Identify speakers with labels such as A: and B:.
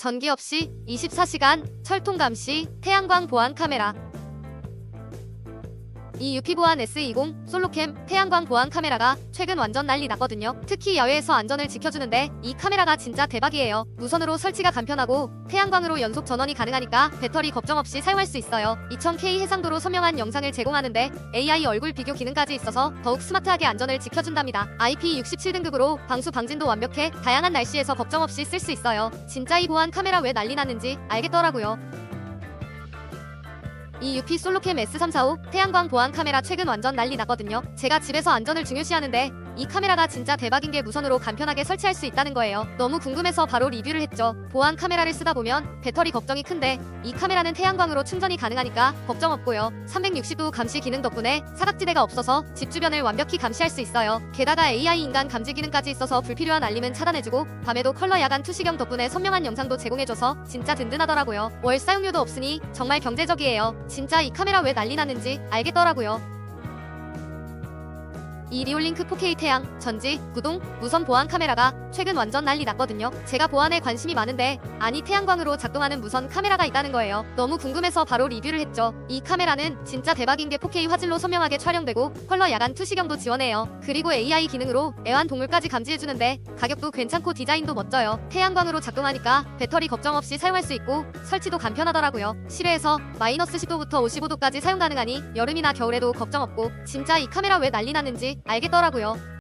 A: 전기 없이 24시간 철통 감시 태양광 보안 카메라 이 UP 보안 S20 솔로캠 태양광 보안 카메라가 최근 완전 난리 났거든요. 특히 야외에서 안전을 지켜주는데 이 카메라가 진짜 대박이에요. 무선으로 설치가 간편하고 태양광으로 연속 전원이 가능하니까 배터리 걱정 없이 사용할 수 있어요. 2000K 해상도로 선명한 영상을 제공하는데 AI 얼굴 비교 기능까지 있어서 더욱 스마트하게 안전을 지켜준답니다. IP67등급으로 방수 방진도 완벽해 다양한 날씨에서 걱정 없이 쓸 수 있어요. 진짜 이 보안 카메라 왜 난리 났는지 알겠더라고요. 이 UP 솔로캠 S345 태양광 보안 카메라 최근 완전 난리 나거든요. 제가 집에서 안전을 중요시하는데 이 카메라가 진짜 대박인 게 무선으로 간편하게 설치할 수 있다는 거예요. 너무 궁금해서 바로 리뷰를 했죠. 보안 카메라를 쓰다 보면 배터리 걱정이 큰데 이 카메라는 태양광으로 충전이 가능하니까 걱정 없고요. 360도 감시 기능 덕분에 사각지대가 없어서 집 주변을 완벽히 감시할 수 있어요. 게다가 AI 인간 감지 기능까지 있어서 불필요한 알림은 차단해주고 밤에도 컬러 야간 투시경 덕분에 선명한 영상도 제공해줘서 진짜 든든하더라고요. 월 사용료도 없으니 정말 경제적이에요. 진짜 이 카메라 왜 난리 났는지 알겠더라고요. 이 리올링크 4K 태양, 전지, 구동, 무선 보안 카메라가 최근 완전 난리 났거든요. 제가 보안에 관심이 많은데 아니 태양광으로 작동하는 무선 카메라가 있다는 거예요. 너무 궁금해서 바로 리뷰를 했죠. 이 카메라는 진짜 대박인 게 4K 화질로 선명하게 촬영되고 컬러 야간 투시경도 지원해요. 그리고 AI 기능으로 애완동물까지 감지해주는데 가격도 괜찮고 디자인도 멋져요. 태양광으로 작동하니까 배터리 걱정 없이 사용할 수 있고 설치도 간편하더라고요. 실외에서 마이너스 10도부터 55도까지 사용 가능하니 여름이나 겨울에도 걱정 없고 진짜 이 카메라 왜 난리 났는지 알겠더라고요.